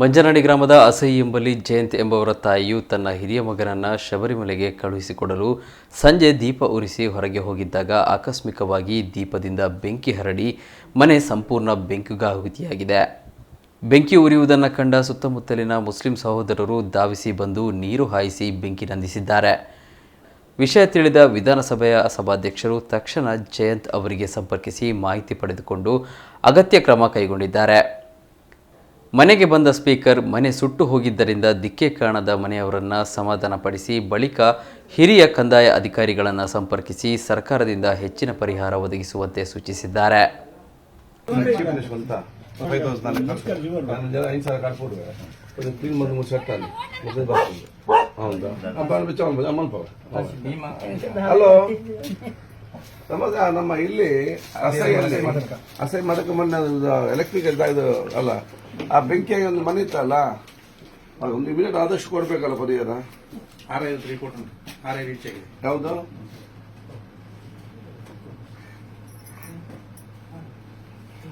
ಮಂಜನಹಳ್ಳಿ ಗ್ರಾಮದ ಅಸಹಿ ಎಂಬಲ್ಲಿ ಜಯಂತ್ ಎಂಬವರ ತಾಯಿಯು ತನ್ನ ಹಿರಿಯ ಮಗನನ್ನು ಶಬರಿಮಲೆಗೆ ಕಳುಹಿಸಿಕೊಡಲು ಸಂಜೆ ದೀಪ ಉರಿಸಿ ಹೊರಗೆ ಹೋಗಿದ್ದಾಗ ಆಕಸ್ಮಿಕವಾಗಿ ದೀಪದಿಂದ ಬೆಂಕಿ ಹರಡಿ ಮನೆ ಸಂಪೂರ್ಣ ಬೆಂಕಿಗಾಹುತಿಯಾಗಿದೆ. ಬೆಂಕಿ ಉರಿಯುವುದನ್ನು ಕಂಡ ಸುತ್ತಮುತ್ತಲಿನ ಮುಸ್ಲಿಂ ಸಹೋದರರು ಧಾವಿಸಿ ಬಂದು ನೀರು ಹಾಯಿಸಿ ಬೆಂಕಿ ನಂದಿಸಿದ್ದಾರೆ. ವಿಷಯ ತಿಳಿದ ವಿಧಾನಸಭೆಯ ಸಭಾಧ್ಯಕ್ಷರು ತಕ್ಷಣ ಜಯಂತ್ ಅವರಿಗೆ ಸಂಪರ್ಕಿಸಿ ಮಾಹಿತಿ ಪಡೆದುಕೊಂಡು ಅಗತ್ಯ ಕ್ರಮ ಕೈಗೊಂಡಿದ್ದಾರೆ. ಮನೆಗೆ ಬಂದ ಸ್ಪೀಕರ್ ಮನೆ ಸುಟ್ಟು ಹೋಗಿದ್ದರಿಂದ ದಿಕ್ಕೆ ಕಾಣದ ಮನೆಯವರನ್ನು ಸಮಾಧಾನಪಡಿಸಿ ಬಳಿಕ ಹಿರಿಯ ಕಂದಾಯ ಅಧಿಕಾರಿಗಳನ್ನು ಸಂಪರ್ಕಿಸಿ ಸರ್ಕಾರದಿಂದ ಹೆಚ್ಚಿನ ಪರಿಹಾರ ಒದಗಿಸುವಂತೆ ಸೂಚಿಸಿದ್ದಾರೆ. ಹಲೋ ನಮಗ ನಮ್ಮ ಇಲ್ಲಿ ಅಸೈ ಅಸೈ ಮದಕ ಮೊನ್ನೆ ಎಲೆಕ್ಟ್ರಿಕ್ ಇದು ಅಲ್ಲ ಆ ಬೆಂಕಿಯಾಗಿ ಒಂದು ಮನೆ ಇತ್ತಲ್ಲ ಒಂದು ಇಮಿಡಿಯೇಟ್ ಆದಷ್ಟು ಕೊಡ್ಬೇಕಲ್ಲ ಪರಿಹಾರ ಯಾವುದು?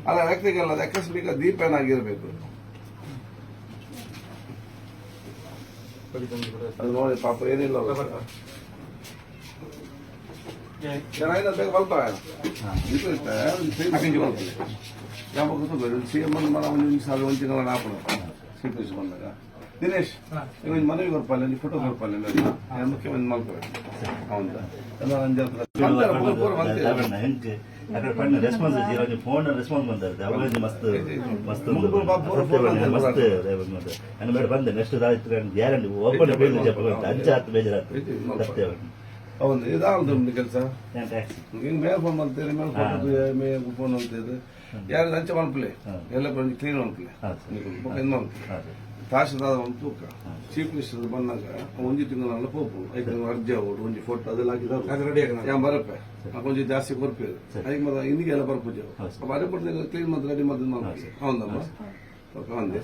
ಅಲ್ಲ ಎಲೆಕ್ಟ್ರಿಕ್ ಅಲ್ಲ ಅದು ಆಕಸ್ಮಿಕ ದೀಪ ಏನಾಗಿರ್ಬೇಕು. ಅದು ನೋಡಿ ಪಾಪ ಏನಿಲ್ಲ ಇದು ಇಷ್ಟ ದಿನೇಶ್ ಮನವಿ ಬರ್ಪಲ್ಲ ಫೋಟೋ ಬರ್ಪಲ್ಲ ಮುಖ್ಯ ಒಂದು ರೆಸ್ಪಾನ್ಸ್ ಫೋನ್ ರೆಸ್ಪಾನ್ಸ್ ಮಸ್ತ್ ಮಸ್ತ್ ಮಸ್ತ್ ಬಂದೆ. ನೆಕ್ಸ್ಟ್ ಗ್ಯಾರಂಟಿ ಓಪನ್ ಬೇಜಾರು ಅಂಚೆ ಹತ್ತು ಬೇಜಾರು ಹೌದು ಇದಾಲ್ದು ನಿಮ್ದು ಕೆಲಸ. ಹಿಂಗೆ ಮೇಲೆ ಫೋನ್ ಮಾಡ್ತೀರಿ ಮೇಲೆ ಫೋನ್ ಮೇ ಫೋನ್ ಅಂತಿದ್ದು ಯಾರು ಲಂಚ ಮಾಡ್ಪ್ಲೆ ಎಲ್ಲ ಬಂದು ಕ್ಲೀನ್ ಮಾಡ್ಪ್ಲೆ ಇದು ಮಾಡ್ಪ್ಲೆ ತಹಶೀಲ್ದಾರ್ ಒಂದು ತೂಕ. ಚೀಫ್ ಮಿನಿಸ್ಟರ್ ಬಂದಾಗ ಒಂಜಿ ತಿಂಗಳಲ್ಲ ಪೋಪು. ಐದು ಅರ್ಜಿ ಅವರು ಒಂಜಿ ಫೋಟೋ ಅದೆಲ್ಲ ಹಾಕಿದ್ರು. ಅದು ರೆಡಿ ಆಗ ಬರಪ್ಪೆ ಕೊಂಚ ಜಾಸ್ತಿ ಕೊರ್ಪೇರು ಅದಕ್ಕೆ ಮತ್ತೆ ಹಿಂದಿಗೆ ಎಲ್ಲ ಬರ್ಪೂಜೆ. ಪಡ್ದೆ ಕ್ಲೀನ್ ಮಾಡಿ ರೆಡಿ ಮಾಡಿ ಮಾಡ್ಬೇಕು ಹೌದಮ್ಮ? ಓಕೆ ಒಂದೇ.